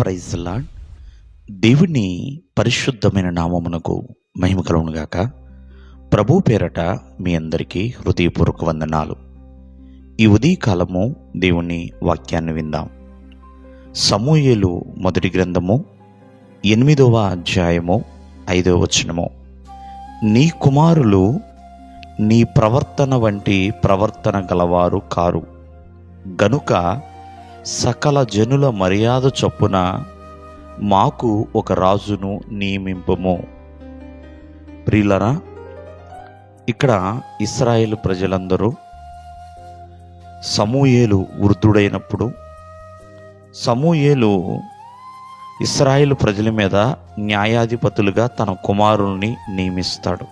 Praise lord దేవుని పరిశుద్ధమైన నామమునకు మహిమ కలుగునుగాక ప్రభు పేరట మీ అందరికీ హృదయపూర్వక వందనాలు. ఈ ఉదయకాలము దేవుని వాక్యాన్ని విందాం. సమూయేలు మొదటి గ్రంథము ఎనిమిదవ అధ్యాయము ఐదవ వచనము. నీ కుమారులు నీ ప్రవర్తన వంటి ప్రవర్తన గలవారు కారు. గనుక సకల జనుల మర్యాద చొప్పున మాకు ఒక రాజును నియమింపము. ప్రియులరా ఇక్కడ ఇస్రాయేల్ ప్రజలందరూ సమూయేలు వృద్ధుడైనప్పుడు సమూయేలు ఇస్రాయేల్ ప్రజల మీద న్యాయాధిపతులుగా తన కుమారుల్ని నియమిస్తాడు.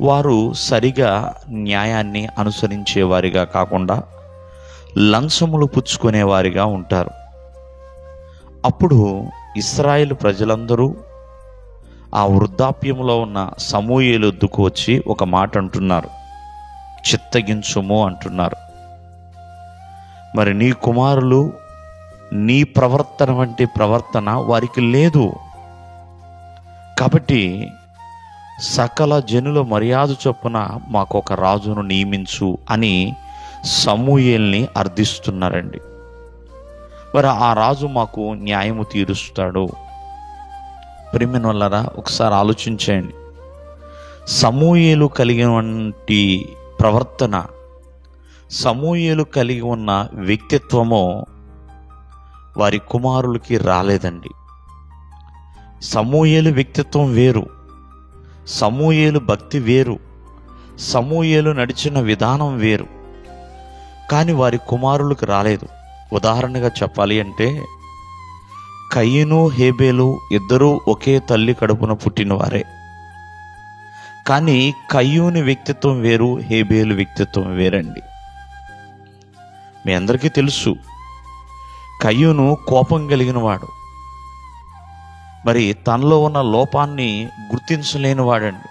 వారు సరిగా న్యాయాన్ని అనుసరించేవారిగా కాకుండా లంచములు పుచ్చుకునేవారిగా ఉంటారు. అప్పుడు ఇస్రాయేల్ ప్రజలందరూ ఆ వృద్ధాప్యంలో ఉన్న సమూహలు ఎద్దుకు వచ్చి ఒక మాట అంటున్నారు. చిత్తగించుము అంటున్నారు. మరి నీ కుమారులు నీ ప్రవర్తన వంటి ప్రవర్తన వారికి లేదు. కాబట్టి సకల జనుల మర్యాద చొప్పున మాకు ఒక రాజును నియమించు అని సమూయేల్ని అర్థిస్తున్నారండి. మరి ఆ రాజు మాకు న్యాయము తీరుస్తాడు. ప్రేమిన వల్లరా? ఒకసారి ఆలోచించండి సమూయేలు కలిగినటువంటి ప్రవర్తన సమూయేలు కలిగి ఉన్న వ్యక్తిత్వము వారి కుమారులకి రాలేదండి. సమూయేలు వ్యక్తిత్వం వేరు సమూయేలు భక్తి వేరు సమూయేలు నడిచిన విధానం వేరు. కానీ వారి కుమారులకు రాలేదు. ఉదాహరణగా చెప్పాలి అంటే కయ్యను హేబేలు ఇద్దరూ ఒకే తల్లి కడుపున పుట్టినవారే. కానీ కయ్యూని వ్యక్తిత్వం వేరు హేబేలు వ్యక్తిత్వం వేరండి. మీ అందరికీ తెలుసు కయ్యూను కోపం కలిగినవాడు. మరి తనలో ఉన్న లోపాన్ని గుర్తించలేనివాడండి.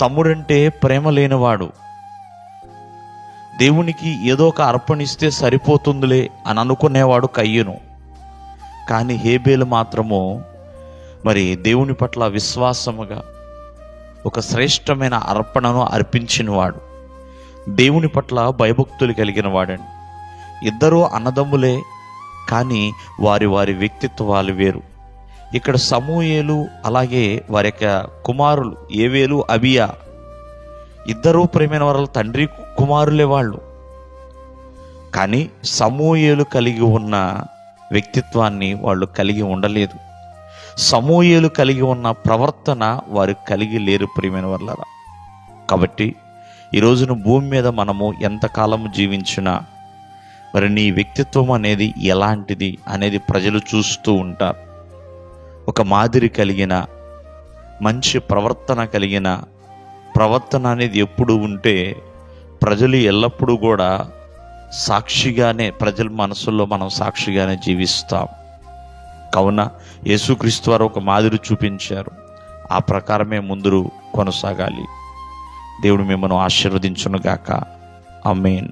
తమ్ముడంటే ప్రేమ లేనివాడు. దేవునికి ఏదో ఒక అర్పణిస్తే సరిపోతుందిలే అని అనుకునేవాడు కయ్యను. కానీ హేబేలు మాత్రము మరి దేవుని పట్ల విశ్వాసముగా ఒక శ్రేష్టమైన అర్పణను అర్పించినవాడు. దేవుని పట్ల భయభక్తులు కలిగిన వాడండి ఇద్దరూ అన్నదమ్ములే కానీ వారి వారి వ్యక్తిత్వాలు వేరు. ఇక్కడ సమూయేలు అలాగే వారి యొక్క కుమారులు ఏవేలు అబియా. ఇద్దరూ ప్రేమైన వారు తండ్రి కుమారులే వాళ్ళు. కానీ సమూయేలు కలిగి ఉన్న వ్యక్తిత్వాన్ని వాళ్ళు కలిగి ఉండలేదు. సమూయేలు కలిగి ఉన్న ప్రవర్తన వారు కలిగి లేరు ప్రియమైన వాళ్ళరా కాబట్టి ఈ రోజున భూమి మీద మనము ఎంతకాలం జీవించినా మరి నీ వ్యక్తిత్వం అనేది ఎలాంటిది అనేది ప్రజలు చూస్తూ ఉంటారు. ఒక మాదిరి కలిగిన మంచి ప్రవర్తన కలిగిన ప్రవర్తన అనేది ఎప్పుడు ఉంటే ప్రజలు ఎల్లప్పుడూ కూడా సాక్షిగానే ప్రజల మనసుల్లో మనం సాక్షిగానే జీవిస్తాం. కావున యేసుక్రీస్తు వారు ఒక మాదిరి చూపించారు. ఆ ప్రకారమే ముందు కొనసాగాలి. దేవుడు మిమ్మల్ని ఆశీర్వదించునుగాక. అమేన్